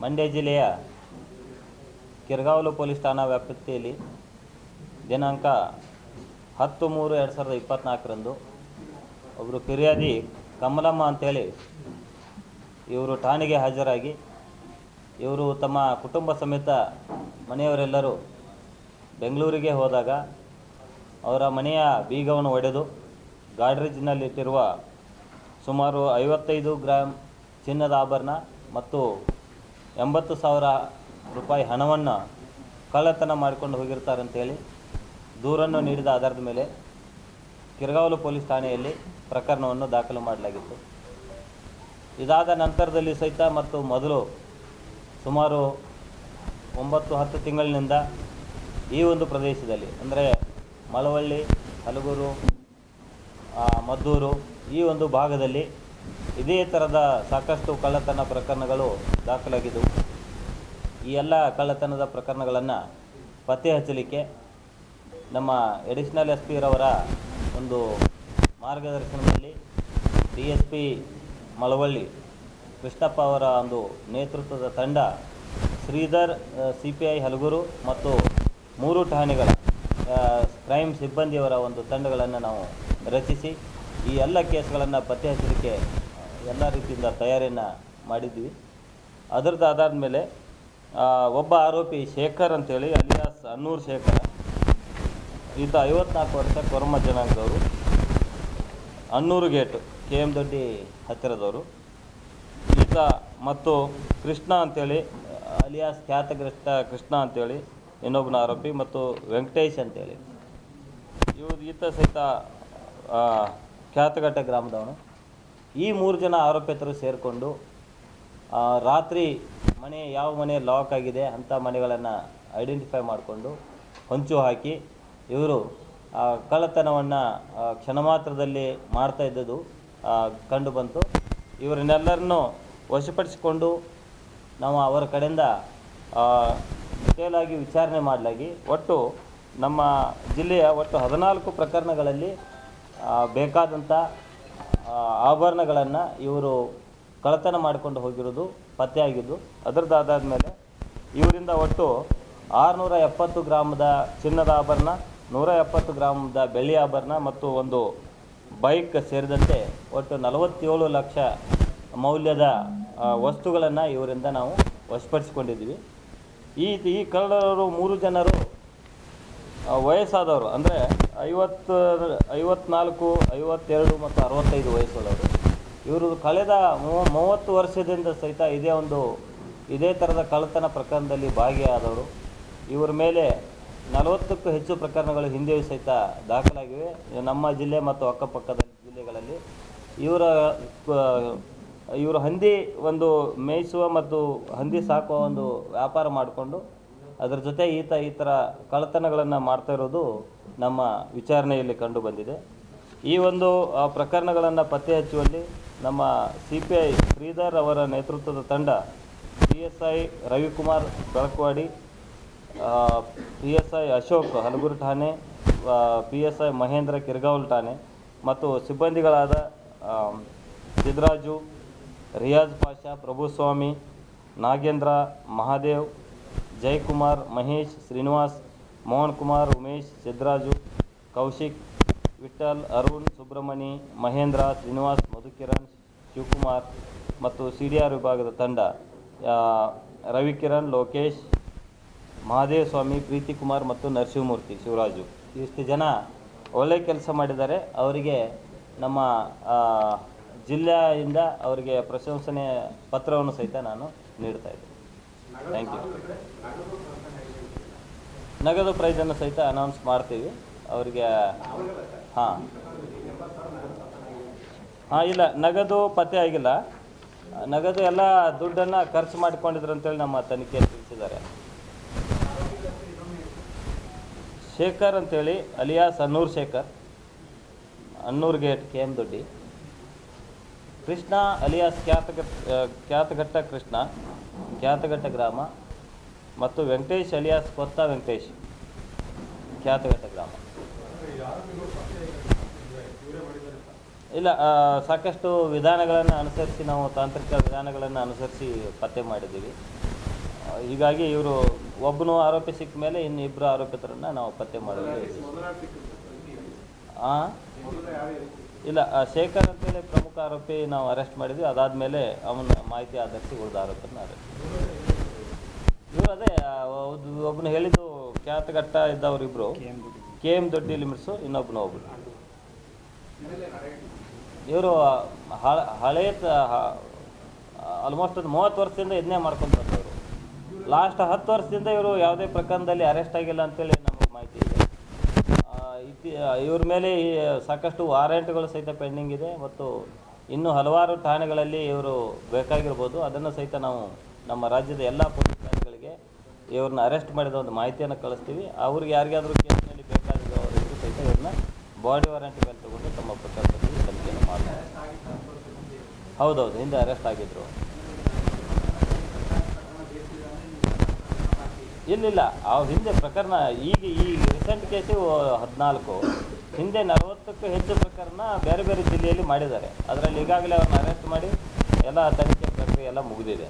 ಮಂಡ್ಯ ಜಿಲ್ಲೆಯ ಕಿರ್ಗಾವಲು ಪೊಲೀಸ್ ಠಾಣಾ ವ್ಯಾಪ್ತಿಯಲ್ಲಿ ದಿನಾಂಕ ಹತ್ತು ಮೂರು ಎರಡು ಸಾವಿರದ ಇಪ್ಪತ್ತ್ನಾಲ್ಕರಂದು ಒಬ್ಬರು ಫಿರ್ಯಾದಿ ಕಮಲಮ್ಮ ಅಂತೇಳಿ ಇವರು ಠಾಣೆಗೆ ಹಾಜರಾಗಿ, ಇವರು ತಮ್ಮ ಕುಟುಂಬ ಸಮೇತ ಮನೆಯವರೆಲ್ಲರೂ ಬೆಂಗಳೂರಿಗೆ ಹೋದಾಗ ಅವರ ಮನೆಯ ಬೀಗವನ್ನು ಒಡೆದು ಗಾಡ್ರೇಜ್ನಲ್ಲಿಟ್ಟಿರುವ ಸುಮಾರು ಐವತ್ತೈದು ಗ್ರಾಮ್ ಚಿನ್ನದ ಆಭರಣ ಮತ್ತು ಎಂಬತ್ತು ಸಾವಿರ ರೂಪಾಯಿ ಹಣವನ್ನು ಕಳ್ಳತನ ಮಾಡಿಕೊಂಡು ಹೋಗಿರ್ತಾರಂತೇಳಿ ದೂರನ್ನು ನೀಡಿದ ಆಧಾರದ ಮೇಲೆ ಕಿರಗಾವಲು ಪೊಲೀಸ್ ಠಾಣೆಯಲ್ಲಿ ಪ್ರಕರಣವನ್ನು ದಾಖಲು ಮಾಡಲಾಗಿತ್ತು. ಇದಾದ ನಂತರದಲ್ಲಿ ಸಹಿತ ಮತ್ತು ಮೊದಲು ಸುಮಾರು ಒಂಬತ್ತು, ಹತ್ತು ತಿಂಗಳಿನಿಂದ ಈ ಒಂದು ಪ್ರದೇಶದಲ್ಲಿ, ಅಂದರೆ ಮಳವಳ್ಳಿ, ಹಲಗೂರು ಮದ್ದೂರು, ಈ ಒಂದು ಭಾಗದಲ್ಲಿ ಇದೇ ಥರದ ಸಾಕಷ್ಟು ಕಳ್ಳತನ ಪ್ರಕರಣಗಳು ದಾಖಲಾಗಿದ್ದವು ಈ ಎಲ್ಲ ಕಳ್ಳತನದ ಪ್ರಕರಣಗಳನ್ನು ಪತ್ತೆ ಹಚ್ಚಲಿಕ್ಕೆ ನಮ್ಮ ಎಡಿಷನಲ್ ಎಸ್ ಪಿರವರ ಒಂದು ಮಾರ್ಗದರ್ಶನದಲ್ಲಿ D S P Malavalli, Krishnappa ಅವರ ಒಂದು ನೇತೃತ್ವದ ತಂಡ, Sridhar C P I Halagur ಮತ್ತು ಮೂರು ಠಾಣೆಗಳ ಕ್ರೈಮ್ ಸಿಬ್ಬಂದಿಯವರ ಒಂದು ತಂಡಗಳನ್ನು ನಾವು ರಚಿಸಿ, ಈ ಎಲ್ಲ ಕೇಸ್ಗಳನ್ನು ಪತ್ತೆ ಹಚ್ಚಲಿಕ್ಕೆ ಎಲ್ಲ ರೀತಿಯಿಂದ ತಯಾರಿಯನ್ನು ಮಾಡಿದ್ವಿ. ಅದರದ್ದು ಆಧಾರದ ಮೇಲೆ ಒಬ್ಬ ಆರೋಪಿ ಶೇಖರ್ ಅಂತೇಳಿ, ಅಲಿಯಾಸ್ ಅನ್ನೂರು ಶೇಖರ್. ಈತ ಐವತ್ನಾಲ್ಕು ವರ್ಷ ಕೊರಮ ಜನಾಂಗದವರು. Annur gate. K M Doddi ಹತ್ತಿರದವರು. ಈತ ಮತ್ತು ಕೃಷ್ಣ ಅಂತೇಳಿ, ಅಲಿಯಾಸ್ ಖ್ಯಾತಗ್ರಸ್ತ ಕೃಷ್ಣ ಅಂತೇಳಿ, ಇನ್ನೊಬ್ಬನ ಆರೋಪಿ ಮತ್ತು ವೆಂಕಟೇಶ್ ಅಂತೇಳಿ. ಇವ್ರು ಈತ ಸಹಿತ ಖ್ಯಾತಘಟ್ಟ ಗ್ರಾಮದವನು. ಈ ಮೂರು ಜನ ಆರೋಪಿತರು ಸೇರಿಕೊಂಡು ರಾತ್ರಿ ಮನೆ ಯಾವ ಮನೆ ಲಾಕ್ ಆಗಿದೆ ಅಂಥ ಮನೆಗಳನ್ನು ಐಡೆಂಟಿಫೈ ಮಾಡಿಕೊಂಡು ಹೊಂಚು ಹಾಕಿ, ಇವರು ಕಳ್ಳತನವನ್ನು ಕ್ಷಣ ಮಾತ್ರದಲ್ಲಿ ಮಾಡ್ತಾ ಇದ್ದದ್ದು ಕಂಡು ಬಂತು. ಇವರನ್ನೆಲ್ಲರನ್ನು ವಶಪಡಿಸಿಕೊಂಡು ನಾವು ಅವರ ಕಡೆಯಿಂದ ಡಿಟೇಲಾಗಿ ವಿಚಾರಣೆ ಮಾಡಲಾಗಿ. ಒಟ್ಟು ನಮ್ಮ ಜಿಲ್ಲೆಯ ಒಟ್ಟು ಹದಿನಾಲ್ಕು ಪ್ರಕರಣಗಳಲ್ಲಿ ಬೇಕಾದಂಥ ಆಭರಣಗಳನ್ನು ಇವರು ಕಳತನ ಮಾಡಿಕೊಂಡು ಹೋಗಿರೋದು ಪತ್ತೆಯಾಗಿದ್ದು ಅದರದ್ದು ಆಧಾರದ ಮೇಲೆ ಇವರಿಂದ ಒಟ್ಟು ಆರುನೂರ ಎಪ್ಪತ್ತು ಗ್ರಾಮದ ಚಿನ್ನದ ಆಭರಣ, ನೂರ ಎಪ್ಪತ್ತು ಗ್ರಾಮದ ಬೆಳ್ಳಿ ಆಭರಣ ಮತ್ತು ಒಂದು ಬೈಕ್ ಸೇರಿದಂತೆ ಒಟ್ಟು ನಲವತ್ತೇಳು ಲಕ್ಷ ಮೌಲ್ಯದ ವಸ್ತುಗಳನ್ನು ಇವರಿಂದ ನಾವು ವಶಪಡಿಸಿಕೊಂಡಿದ್ದೀವಿ. ಈ ಈ ಕಳ್ಳರು ಮೂರು ಜನರು ವಯಸ್ಸಾದವರು, ಅಂದರೆ ಐವತ್ತು, ಐವತ್ನಾಲ್ಕು, ಐವತ್ತೆರಡು ಮತ್ತು ಅರವತ್ತೈದು ವಯಸ್ಸುಳ್ಳವರು. ಇವರು ಕಳೆದ ಮೂವ- ಮೂವತ್ತು ವರ್ಷದಿಂದ ಸಹಿತ ಇದೇ ಒಂದು, ಇದೇ ಥರದ ಕಳ್ಳತನ ಪ್ರಕರಣದಲ್ಲಿ ಭಾಗಿಯಾದವರು. ಇವರ ಮೇಲೆ ನಲವತ್ತಕ್ಕೂ ಹೆಚ್ಚು ಪ್ರಕರಣಗಳು ಹಿಂದೆಯೂ ಸಹಿತ ದಾಖಲಾಗಿವೆ. ನಮ್ಮ ಜಿಲ್ಲೆ ಮತ್ತು ಅಕ್ಕಪಕ್ಕದ ಜಿಲ್ಲೆಗಳಲ್ಲಿ. ಇವರ ಇವರು ಹಂದಿ ಒಂದು ಮೇಯಿಸುವ ಮತ್ತು ಹಂದಿ ಸಾಕುವ ಒಂದು ವ್ಯಾಪಾರ ಮಾಡಿಕೊಂಡು ಅದರ ಜೊತೆ ಈತ ಈ ಥರ ಕಳ್ಳತನಗಳನ್ನು ಮಾಡ್ತಾ ಇರೋದು ನಮ್ಮ ವಿಚಾರಣೆಯಲ್ಲಿ ಕಂಡು ಬಂದಿದೆ. ಈ ಒಂದು ಪ್ರಕರಣಗಳನ್ನು ಪತ್ತೆ ಹಚ್ಚುವಲ್ಲಿ ನಮ್ಮ ಸಿ ಪಿ ಐ ಶ್ರೀಧರ್ ಅವರ ನೇತೃತ್ವದ ತಂಡ P S I Ravikumar Belakavadi P S I Ashok Halagur ಠಾಣೆ P S I Mahendra Kirgaval ಠಾಣೆ ಮತ್ತು ಸಿಬ್ಬಂದಿಗಳಾದ ಸಿದ್ದರಾಜು ರಿಯಾಜ್ ಪಾಷಾ, ಪ್ರಭುಸ್ವಾಮಿ, ನಾಗೇಂದ್ರ, ಮಹಾದೇವ್, ಜಯಕುಮಾರ್, ಮಹೇಶ್, ಶ್ರೀನಿವಾಸ್, ಮೋಹನ್ ಕುಮಾರ್, ಉಮೇಶ್ ಸಿದ್ದರಾಜು ಕೌಶಿಕ್ ವಿಠಲ್ ಅರುಣ್, ಸುಬ್ರಹ್ಮಣಿ, ಮಹೇಂದ್ರ, ಶ್ರೀನಿವಾಸ್, ಮಧುಕಿರಣ್, ಶಿವಕುಮಾರ್ ಮತ್ತು ಸಿ ಡಿ ಆರ್ ವಿಭಾಗದ ತಂಡ ರವಿಕಿರಣ್, ಲೋಕೇಶ್ ಮಹಾದೇವ ಸ್ವಾಮಿ ಪ್ರೀತಿ ಕುಮಾರ್ ಮತ್ತು ನರಸಿಂಹಮೂರ್ತಿ ಶಿವರಾಜು. ಇಷ್ಟು ಜನ ಒಳ್ಳೆ ಕೆಲಸ ಮಾಡಿದ್ದಾರೆ. ಅವರಿಗೆ ನಮ್ಮ ಜಿಲ್ಲೆಯಿಂದ ಅವರಿಗೆ ಪ್ರಶಂಸನೆ ಪತ್ರವನ್ನು ಸಹಿತ ನಾನು ನೀಡ್ತಾ ಇದ್ದೀನಿ. ಥ್ಯಾಂಕ್ ಯು ನಗದು ಪ್ರೈಸನ್ನು ಸಹಿತ ಅನೌನ್ಸ್ ಮಾಡ್ತೀವಿ. ಅವರಿಗೆ, ಹಾಂ. ಹಾಂ, ಇಲ್ಲ, ನಗದು ಪತ್ತೆ ಆಗಿಲ್ಲ. ನಗದು ಎಲ್ಲ ದುಡ್ಡನ್ನು ಖರ್ಚು ಮಾಡಿಕೊಂಡಿದ್ರು ಅಂತೇಳಿ ನಮ್ಮ ತನಿಖೆಯಲ್ಲಿ ತಿಳಿಸಿದ್ದಾರೆ. ಶೇಖರ್ ಅಂತೇಳಿ, alias Annur Shekhar. Annur gate K M Doddi. Krishna, alias Khyataghatta Khyataghatta Krishna, Khyataghatta ಗ್ರಾಮ, ಮತ್ತು ವೆಂಕಟೇಶ್, ಅಲಿಯಾಸ್ ಕೊತ್ತ ವೆಂಕಟೇಶ್, ಖ್ಯಾತಘಟ್ಟ ಗ್ರಾಮ. ಇಲ್ಲ ಸಾಕಷ್ಟು ವಿಧಾನಗಳನ್ನು ಅನುಸರಿಸಿ ನಾವು ತಾಂತ್ರಿಕ ವಿಧಾನಗಳನ್ನು ಅನುಸರಿಸಿ ಪತ್ತೆ ಮಾಡಿದ್ದೀವಿ. ಹೀಗಾಗಿ ಇವರು ಒಬ್ಬನು ಆರೋಪಿ ಸಿಕ್ಕ ಮೇಲೆ ಇನ್ನು ಇಬ್ಬರು ಆರೋಪಿತರನ್ನು ನಾವು ಪತ್ತೆ ಮಾಡಿದ್ವಿ. ಹಾಂ ಇಲ್ಲ ಶೇಖರ್ ಅಂತೇಳಿ ಪ್ರಮುಖ ಆರೋಪಿ ನಾವು ಅರೆಸ್ಟ್ ಮಾಡಿದ್ವಿ. ಅದಾದಮೇಲೆ ಅವನ ಮಾಹಿತಿ ಆಧರಿಸಿ ಉಳಿದ ಆರೋಪಿನ ಅರೆಸ್ಟ್ ಇವರು ಅದೇ ಒಬ್ಬನು ಹೇಳಿದ್ದು ಖ್ಯಾತಘಟ್ಟ ಇದ್ದವ್ರು ಇಬ್ಬರು ಕೆ ಎಂ ದೊಡ್ಡಿ ಲಿಮಿಟ್ಸು ಇನ್ನೊಬ್ಬನು ಒಬ್ಬರು ಇವರು ಹಳೆ ಆಲ್ಮೋಸ್ಟ್ ಒಂದು ಮೂವತ್ತು ವರ್ಷದಿಂದ ಇದನ್ನೇ ಮಾಡ್ಕೊಂಡು ಬಂದವರು. ಲಾಸ್ಟ್ ಹತ್ತು ವರ್ಷದಿಂದ ಇವರು ಯಾವುದೇ ಪ್ರಕರಣದಲ್ಲಿ ಅರೆಸ್ಟ್ ಆಗಿಲ್ಲ ಅಂತೇಳಿ ನಮಗೆ ಮಾಹಿತಿ ಇದೆ. ಇತಿ, ಇವ್ರ ಮೇಲೆ ಸಾಕಷ್ಟು ವಾರೆಂಟ್ಗಳು ಸಹಿತ ಪೆಂಡಿಂಗ್ ಇದೆ ಮತ್ತು ಇನ್ನೂ ಹಲವಾರು ಠಾಣೆಗಳಲ್ಲಿ ಇವರು ಬೇಕಾಗಿರ್ಬೋದು. ಅದನ್ನು ಸಹಿತ ನಾವು ನಮ್ಮ ರಾಜ್ಯದ ಎಲ್ಲ ಪೊಲೀಸ್ ಠಾಣೆಗಳಿಗೆ ಇವ್ರನ್ನ ಅರೆಸ್ಟ್ ಮಾಡಿದ ಒಂದು ಮಾಹಿತಿಯನ್ನು ಕಳಿಸ್ತೀವಿ. ಅವ್ರಿಗೆ ಯಾರಿಗಾದರೂ ಕೇಸಿನಲ್ಲಿ ಬೇಕಾಗಿರೋರಿಗೂ ಸಹಿತ ಇವ್ರನ್ನ ಬಾಡಿ ವಾರೆಂಟ್ ಮೇಲೆ ತಗೊಂಡು ತಮ್ಮ ಪ್ರಕರಣದಲ್ಲಿ ತನಿಖೆಯನ್ನು ಮಾಡ್ತಾರೆ. ಹೌದೌದು, ಹಿಂದೆ ಅರೆಸ್ಟ್ ಆಗಿದ್ರು. ಇಲ್ಲಿಲ್ಲ. ಆ ಹಿಂದೆ ಪ್ರಕರಣ ಈಗ ಈ ರೀಸೆಂಟ್ ಕೇಸು ಹದಿನಾಲ್ಕು. ಹಿಂದೆ ನಲವತ್ತಕ್ಕೂ ಹೆಚ್ಚು ಪ್ರಕರಣ ಬೇರೆ ಬೇರೆ ಜಿಲ್ಲೆಯಲ್ಲಿ ಮಾಡಿದ್ದಾರೆ. ಅದರಲ್ಲಿ ಈಗಾಗಲೇ ಅವ್ರನ್ನ ಅರೆಸ್ಟ್ ಮಾಡಿ ಎಲ್ಲ ತನಿಖೆ ಪ್ರಕ್ರಿಯೆ ಎಲ್ಲ ಮುಗಿದಿದೆ.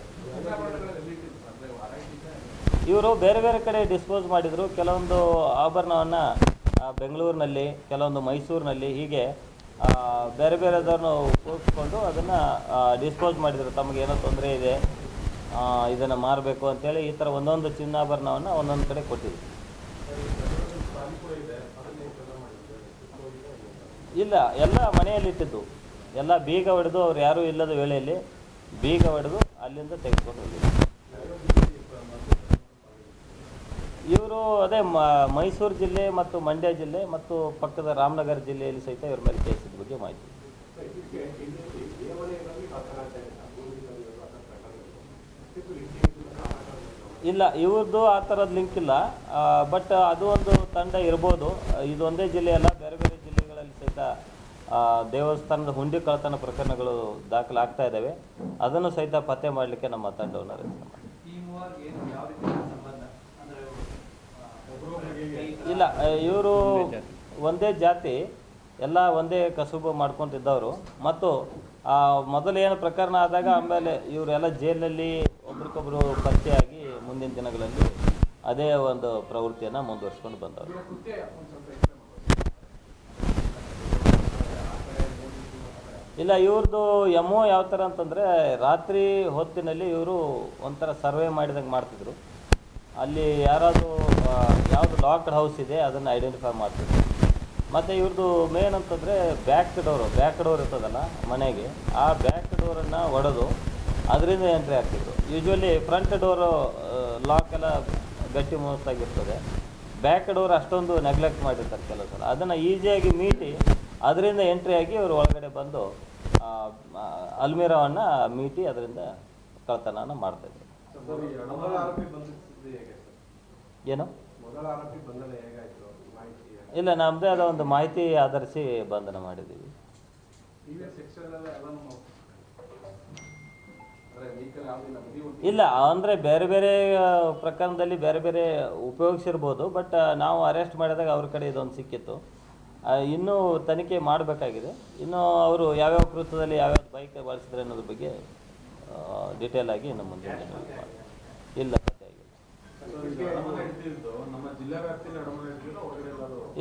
ಇವರು ಬೇರೆ ಬೇರೆ ಕಡೆ ಡಿಸ್ಪೋಸ್ ಮಾಡಿದರು. ಕೆಲವೊಂದು ಆಭರಣವನ್ನು ಬೆಂಗಳೂರಿನಲ್ಲಿ, ಕೆಲವೊಂದು ಮೈಸೂರಿನಲ್ಲಿ ಹೀಗೆ ಬೇರೆ ಬೇರೆದನ್ನು ಉಪಯೋಗಿಸ್ಕೊಂಡು ಅದನ್ನು ಡಿಸ್ಪೋಸ್ ಮಾಡಿದರು. ತಮಗೇನೋ ತೊಂದರೆ ಇದೆ. ಇದನ್ನು ಮಾರಬೇಕು ಅಂತೇಳಿ ಈ ಥರ ಒಂದೊಂದು ಚಿನ್ನಾಭರಣವನ್ನು ಒಂದೊಂದು ಕಡೆ ಕೊಟ್ಟಿದ್ರು ಇಲ್ಲ, ಎಲ್ಲ ಮನೆಯಲ್ಲಿಟ್ಟಿದ್ದು ಎಲ್ಲ ಬೀಗ ಹೊಡೆದು ಅವ್ರು ಯಾರೂ ಇಲ್ಲದ ವೇಳೆಯಲ್ಲಿ ಬೀಗ ಹೊಡೆದು ಅಲ್ಲಿಂದ ತೆಗೆದುಕೊಂಡು ಇವರು ಅದೇ ಮ- ಮೈಸೂರು ಜಿಲ್ಲೆ ಮತ್ತು ಮಂಡ್ಯ ಜಿಲ್ಲೆ ಮತ್ತು ಪಕ್ಕದ ರಾಮನಗರ ಜಿಲ್ಲೆಯಲ್ಲಿ ಸಹಿತ ಇವ್ರ ಮೇಲೆ ಕೇಸಿದ ಬಗ್ಗೆ ಮಾಹಿತಿ. ಇಲ್ಲ ಇವ್ರದ್ದು ಆ ಥರದ ಲಿಂಕ್ ಇಲ್ಲ. ಬಟ್ ಅದು ಒಂದು ತಂಡ ಇರ್ಬೋದು. ಇದು ಒಂದೇ ಜಿಲ್ಲೆ ಅಲ್ಲ ಬೇರೆ ಬೇರೆ ಜಿಲ್ಲೆಗಳಲ್ಲಿ ಸಹಿತ ದೇವಸ್ಥಾನದ ಹುಂಡಿ ಕಳತನ ಪ್ರಕರಣಗಳು ದಾಖಲಾಗ್ತಾ ಇದ್ದಾವೆ ಅದನ್ನು ಸಹಿತ ಪತ್ತೆ ಮಾಡಲಿಕ್ಕೆ ನಮ್ಮ ತಂಡವನ್ನು ರಚನೆ ಮಾಡಿ ಇಲ್ಲ ಇವರು ಒಂದೇ ಜಾತಿ ಎಲ್ಲ ಒಂದೇ ಕಸುಬು ಮಾಡ್ಕೊತಿದ್ದವರು. ಮತ್ತು ಆ, ಮೊದಲು ಏನು ಪ್ರಕರಣ ಆದಾಗ ಆಮೇಲೆ ಇವರೆಲ್ಲ ಜೈಲಿನಲ್ಲಿ ಒಬ್ರಿಗೊಬ್ರು ಪರಿಚಯವಾಗಿ ಮುಂದಿನ ದಿನಗಳಲ್ಲಿ ಅದೇ ಒಂದು ಪ್ರವೃತ್ತಿಯನ್ನು ಮುಂದುವರಿಸ್ಕೊಂಡು ಬಂದವರು. ಇಲ್ಲ ಇವ್ರದ್ದು ಎಂ ಒ ಯಾವ ಥರ ಅಂತಂದರೆ ರಾತ್ರಿ ಹೊತ್ತಿನಲ್ಲಿ ಇವರು ಒಂಥರ ಸರ್ವೆ ಮಾಡಿದಂಗೆ ಮಾಡ್ತಿದ್ರು. ಅಲ್ಲಿ ಯಾರಾದರೂ ಯಾವುದು ಲಾಕ್ಡ್ ಹೌಸ್ ಇದೆ, ಅದನ್ನು ಐಡೆಂಟಿಫೈ ಮಾಡ್ತಿದ್ರು. ಮತ್ತು ಇವ್ರದ್ದು ಮೇನ್ ಅಂತಂದರೆ ಬ್ಯಾಕ್ ಡೋರು ಬ್ಯಾಕ್ ಡೋರ್ ಇರ್ತದಲ್ಲ ಮನೆಗೆ, ಆ ಬ್ಯಾಕ್ ಡೋರನ್ನು ಒಡೆದು ಅದರಿಂದ ಎಂಟ್ರಿ ಆಗ್ತಿದ್ರು ಯೂಶ್ವಲಿ ಫ್ರಂಟ್ ಡೋರು ಲಾಕ್ ಎಲ್ಲ ಗಟ್ಟಿ ಮೋಸ್ತಾಗಿರ್ತದೆ ಬ್ಯಾಕ್ ಡೋರ್ ಅಷ್ಟೊಂದು ನೆಗ್ಲೆಕ್ಟ್ ಮಾಡಿರ್ತಾರೆ ಕೆಲವು ಸಲ ಅದನ್ನು ಈಸಿಯಾಗಿ ಮೀಟಿ, ಅದರಿಂದ ಎಂಟ್ರಿ ಆಗಿ ಇವರು ಒಳಗಡೆ ಬಂದು ಅಲ್ಮೀರಾವನ್ನು ಮೀಟಿ ಅದರಿಂದ ಕಳ್ತನನ ಮಾಡ್ತಾಯಿದ್ರು ಏನು? ಇಲ್ಲ ನಮ್ಮದೇ ಆದ ಒಂದು ಮಾಹಿತಿ ಆಧರಿಸಿ ಬಂಧನ ಮಾಡಿದ್ದೀವಿ. ಇಲ್ಲ ಅಂದರೆ ಬೇರೆ ಬೇರೆ ಪ್ರಕರಣದಲ್ಲಿ ಬೇರೆ ಬೇರೆ ಉಪಯೋಗಿಸಿರ್ಬೋದು ಬಟ್ ನಾವು ಅರೆಸ್ಟ್ ಮಾಡಿದಾಗ ಅವ್ರ ಕಡೆ ಇದೊಂದು ಸಿಕ್ಕಿತ್ತು. ಇನ್ನೂ ತನಿಖೆ ಮಾಡಬೇಕಾಗಿದೆ. ಇನ್ನು ಅವರು ಯಾವ್ಯಾವ ಕೃತ್ಯದಲ್ಲಿ ಯಾವ್ಯಾವ ಬೈಕ್ ಬಳಸಿದ್ರೆ ಅನ್ನೋದ್ರ ಬಗ್ಗೆ ಡೀಟೇಲ್ ಆಗಿ ಇನ್ನು ಮುಂದೆ ಇಲ್ಲ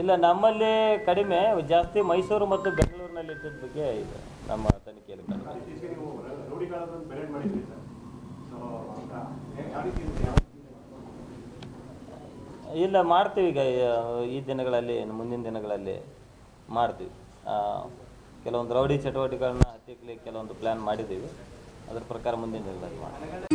ಇಲ್ಲ ನಮ್ಮಲ್ಲಿ ಕಡಿಮೆ ಜಾಸ್ತಿ ಮೈಸೂರು ಮತ್ತು ಬೆಂಗಳೂರಿನಲ್ಲಿ ಇದ್ದಿದ್ದ ಬಗ್ಗೆ ಇದೆ ನಮ್ಮ ತನಿಖೆಯಲ್ಲಿ. ಕಡಿಮೆ ಇಲ್ಲ, ಮಾಡ್ತೀವಿ ಈಗ ಈ ದಿನಗಳಲ್ಲಿ, ಮುಂದಿನ ದಿನಗಳಲ್ಲಿ ಮಾಡ್ತೀವಿ. ಕೆಲವೊಂದು ರೌಡಿ ಚಟುವಟಿಕೆಗಳನ್ನ ಹತ್ತಿಕ್ಕಲಿಕ್ಕೆ ಕೆಲವೊಂದು ಪ್ಲ್ಯಾನ್ ಮಾಡಿದ್ದೀವಿ. ಅದ್ರ ಪ್ರಕಾರ ಮುಂದಿನ ದಿನಗಳಲ್ಲಿ ಮಾಡ್ತೀವಿ.